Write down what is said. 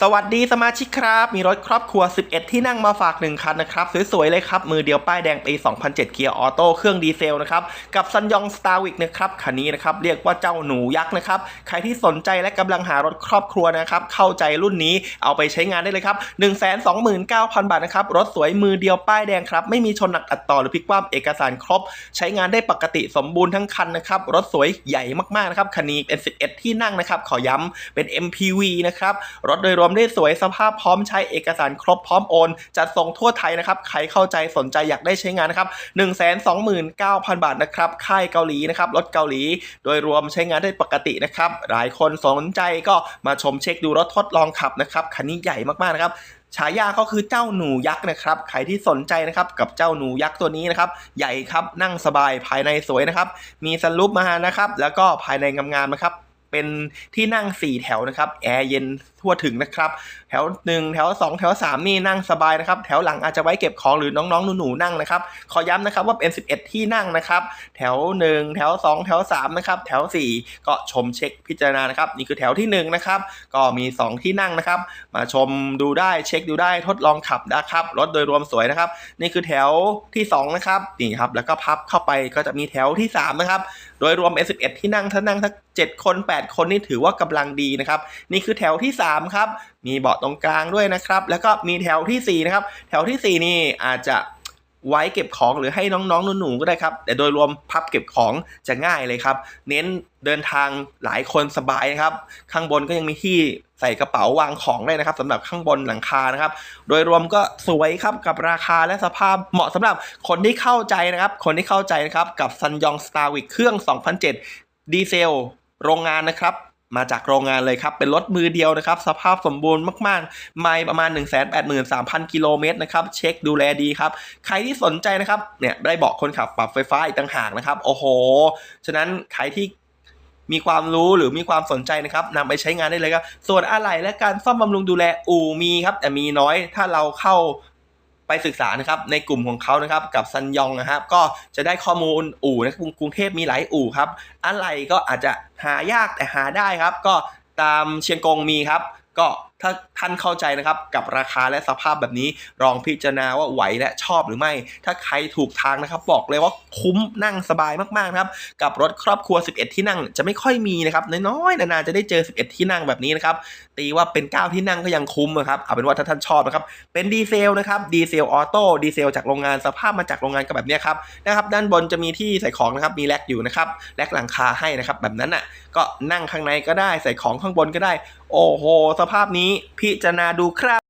สวัสดีสมาชิกครับ มีรถครอบครัว 11 ที่นั่งมาฝาก 1 คันนะครับ สวยๆ เลยครับ มือเดียวป้ายแดงปี 2007 เกียร์ออโต้เครื่องดีเซลนะครับ กับซันยองสตาร์วิกนะครับ คันนี้นะครับ เรียกว่าเจ้าหนูยักษ์นะครับ ใครที่สนใจและกำลังหารถครอบครัวนะครับ เข้าใจรุ่นนี้เอาไปใช้งานได้เลยครับ 129,000 บาทนะครับ รถสวยมือเดียวป้ายแดงครับ ไม่มีชนหนักอัดต่อหรือพลิกคว่ำเอกสารครบ ใช้งานได้ปกติสมบูรณ์ทั้งคันนะครับรถสวยใหญ่มากๆนะครับคันนี้เป็น 11 ที่นั่งนะครับขอย้ำเป็น MPV นะครับรถโดยรวมได้สวยสภาพพร้อมใช้เอกสารครบพร้อมโอน จัดส่งทั่วไทยนะครับ ใครเข้าใจสนใจอยากได้ใช้งานนะครับ 129,000 บาทนะครับ ค่ายเกาหลีนะครับ รถเกาหลี โดยรวมใช้งานได้ปกตินะครับ หลายคนสนใจก็มาชมเช็คดูรถทดลองขับนะครับ คันนี้ใหญ่มากๆนะครับฉายาเขาคือเจ้าหนูยักษ์นะครับ ใครที่สนใจนะครับกับเจ้าหนูยักษ์ตัวนี้นะครับ ใหญ่ครับนั่งสบายภายในสวยนะครับ มีสลูปมานะครับ แล้วก็ภายในงามๆนะครับ เป็นที่นั่ง 4 แถวนะครับแอร์เย็นทั่วถึงนะครับ แถว 1 แถว 2 แถว 3 นี่นั่งสบายนะครับ แถวหลังอาจจะไว้เก็บของหรือน้องๆหนูๆนั่งนะครับ ขอย้ำนะครับว่าเป็น 11 ที่นั่งนะครับ แถว 1 แถว 2 แถว 3 นะครับ แถว 4 ก็ชมเช็คพิจารณานะครับ นี่คือแถวที่ 1 นะครับ ก็มี 2 ที่นั่งนะครับ มาชมดูได้เช็คดูได้ทดลองขับนะครับรถโดยรวมสวยนะครับ นี่คือแถวที่ 2 นะครับนี่ครับแล้วก็พับเข้าไปก็จะมีแถวที่ 3 นะครับ โดยรวม S11 ที่นั่งถ้านั่งทั้ง7คน 8คนนี่ถือว่ากำลังดีนะครับ นี่คือแถวที่ 3 ครับ มีเบาะตรงกลางด้วยนะครับ แล้วก็มีแถวทีสี่4 นะครับ แถวทีสี่ 4 นี่อาจจะไว้เก็บของหรือให้น้องๆหนูๆก็ได้ครับ แต่โดยรวมพับเก็บของจะง่ายเลยครับ เน้นเดินทางหลายคนสบายนะครับ ข้างบนก็ยังมีที่ใส่กระเป๋าวางของได้นะครับสำหรับข้างบนหลังคานะครับ โดยรวมก็สวยครับกับราคาและสภาพเหมาะสำหรับคนที่เข้าใจนะครับ คนที่เข้าใจนะครับกับซันยองสตาร์วิกเครื่อง 2007 ดีเซล โรงงานนะครับ มาจากโรงงานเลยครับ เป็นรถมือเดียวนะครับ สภาพสมบูรณ์มากๆ ไม่ประมาณ 183,000 กิโลเมตรนะครับ เช็คดูแลดีครับ ใครที่สนใจนะครับ เนี่ยได้เบาะคนขับปรับไฟฟ้าอีกต่างหากนะครับ โอ้โห ฉะนั้นใครที่มีความรู้หรือมีความสนใจนะครับนำไปใช้งานได้เลยครับ ส่วนอะไหล่และการซ่อมบำรุงดูแลอู่มีครับ แต่มีน้อยถ้าเราเข้า ไปศึกษานะครับในกลุ่มของเขานะครับกับซันยองนะครับ ก็จะได้ข้อมูลอู่นะครับกรุงเทพมีหลายอู่ครับ อะไรก็อาจจะหายากแต่หาได้ครับ ก็ตามเชียงกงมีครับ ก็ ถ้าท่านเข้าใจนะครับกับราคาและสภาพแบบนี้ลองพิจารณาว่าไหวและชอบหรือไม่ ถ้าใครถูกทางนะครับ บอกเลยว่าคุ้มนั่งสบายมากๆนะครับกับรถครอบครัว 11 ที่นั่งจะไม่ค่อยมีนะครับน้อยๆนานๆจะได้เจอ 11 ที่นั่งแบบนี้นะครับตีว่าเป็น 9 ที่นั่งก็ยังคุ้มนะครับเอาเป็นว่าถ้าท่านชอบนะครับเป็นดีเซลนะครับดีเซลออโต้ดีเซลจากโรงงานสภาพมาจากโรงงานก็แบบนี้ครับนะครับด้านบนจะมีที่ใส่ของนะครับมีแร็คอยู่นะครับแร็คหลังคาให้นะครับแบบนั้นอะก็นั่งข้างในก็ได้ใส่ของข้างบนก็ได้ โอ้โห สภาพนี้นี้พิจารณาดูครับ